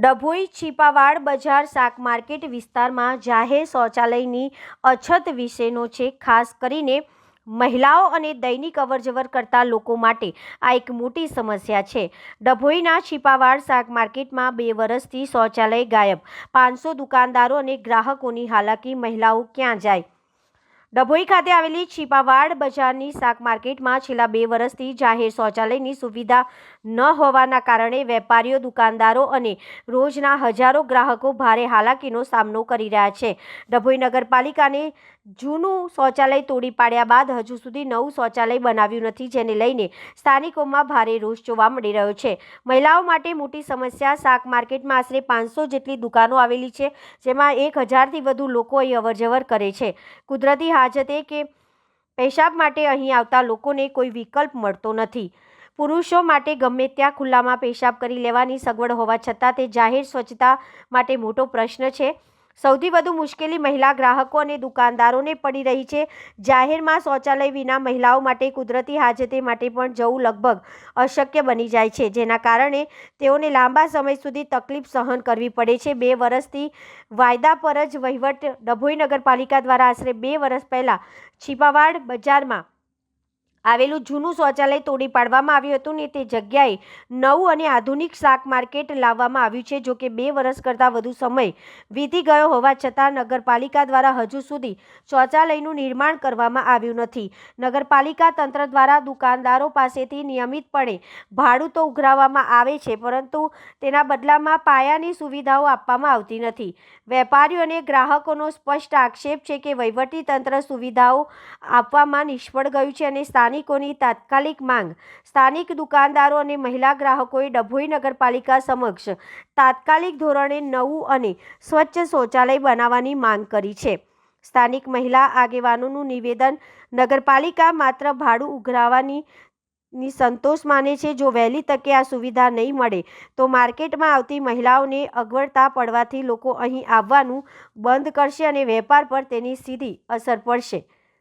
ડભોઈ છીપાવાડ બજાર શાક માર્કેટ વિસ્તારમાં જાહેર શૌચાલયની અછત વિશેનો છે. ખાસ કરીને મહિલાઓ અને દૈનિક અવરજવર કરતા લોકો માટે આ એક મોટી સમસ્યા છે. ડભોઈના છીપાવાડ શાક માર્કેટમાં બે વર્ષથી શૌચાલય ગાયબ. પાંચસો દુકાનદારો અને ગ્રાહકોની હાલાકી, મહિલાઓ ક્યાં જાય? ડભોઈ ખાતે આવેલી છીપાવાડ બજારની શાક માર્કેટમાં છેલ્લા બે વર્ષથી જાહેર શૌચાલયની સુવિધા ન હોવાના કારણે વેપારીઓ, દુકાનદારો અને રોજના હજારો ગ્રાહકો ભારે હાલાકીનો સામનો કરી રહ્યા છે. ડભોઈ નગરપાલિકાને જૂનું શૌચાલય તોડી પાડ્યા બાદ હજુ સુધી નવું શૌચાલય બનાવ્યું નથી, જેને લઈને સ્થાનિકોમાં ભારે રોષ જોવા મળી રહ્યો છે. મહિલાઓ માટે મોટી સમસ્યા, શાક માર્કેટમાં આશરે પાંચસો જેટલી દુકાનો આવેલી છે, જેમાં એક હજારથી વધુ લોકો અહીં અવરજવર કરે છે. કુદરતી હાજતે કે પેશાબ માટે અહીં આવતા લોકોને કોઈ વિકલ્પ મળતો નથી. પુરુષો માટે ગમે ત્યાં ખુલ્લામાં પેશાબ કરી લેવાની સગવડ હોવા છતાં તે જાહેર સ્વચ્છતા માટે મોટો પ્રશ્ન છે. સૌથી વધુ મુશ્કેલી મહિલા ગ્રાહકો અને દુકાનદારોને પડી રહી છે. જાહેરમાં શૌચાલય વિના મહિલાઓ માટે કુદરતી હાજતે માટે પણ જવું લગભગ અશક્ય બની જાય છે, જેના કારણે તેઓને લાંબા સમય સુધી તકલીફ સહન કરવી પડે છે. બે વર્ષથી વાયદા પર જ વહીવટ ડભોઈ નગરપાલિકા દ્વારા આશરે બે વર્ષ પહેલાં છીપાવાડ બજારમાં આવેલું જૂનું શૌચાલય તોડી પાડવામાં આવ્યું હતું ને તે જગ્યાએ નવું અને આધુનિક શાક માર્કેટ લાવવામાં આવ્યું છે જોકે બે વર્ષ કરતાં વધુ સમય વીતી ગયો હોવા છતાં નગરપાલિકા દ્વારા હજુ સુધી શૌચાલયનું નિર્માણ કરવામાં આવ્યું નથી. નગરપાલિકા તંત્ર દ્વારા દુકાનદારો પાસેથી નિયમિતપણે ભાડું તો ઉઘરાવવામાં આવે છે, પરંતુ તેના બદલામાં પાયાની સુવિધાઓ આપવામાં આવતી નથી. વેપારીઓ અને ગ્રાહકોનો સ્પષ્ટ આક્ષેપ છે કે વહીવટી તંત્ર સુવિધાઓ આપવામાં નિષ્ફળ ગયું છે અને સ્થાનિકોની તાત્કાલિક માંગ. સ્થાનિક દુકાનદારો અને મહિલા ગ્રાહકોએ ડભોઈ નગરપાલિકા સમક્ષ તાત્કાલિક ધોરણે નવું અને સ્વચ્છ શૌચાલય બનાવવાની માંગ કરી છે. સ્થાનિક મહિલા આગેવાનોનું નિવેદન નગરપાલિકા માત્ર ભાડું ઉઘરાવવાની ની સંતોષ માને છે. જો વહેલી તકે આ સુવિધા નહીં મળે, તો માર્કેટમાં આવતી મહિલાઓને અગવડતા પડવાથી લોકો અહીં આવવાનું બંધ કરશે અને વેપાર પર તેની સીધી અસર પડશે.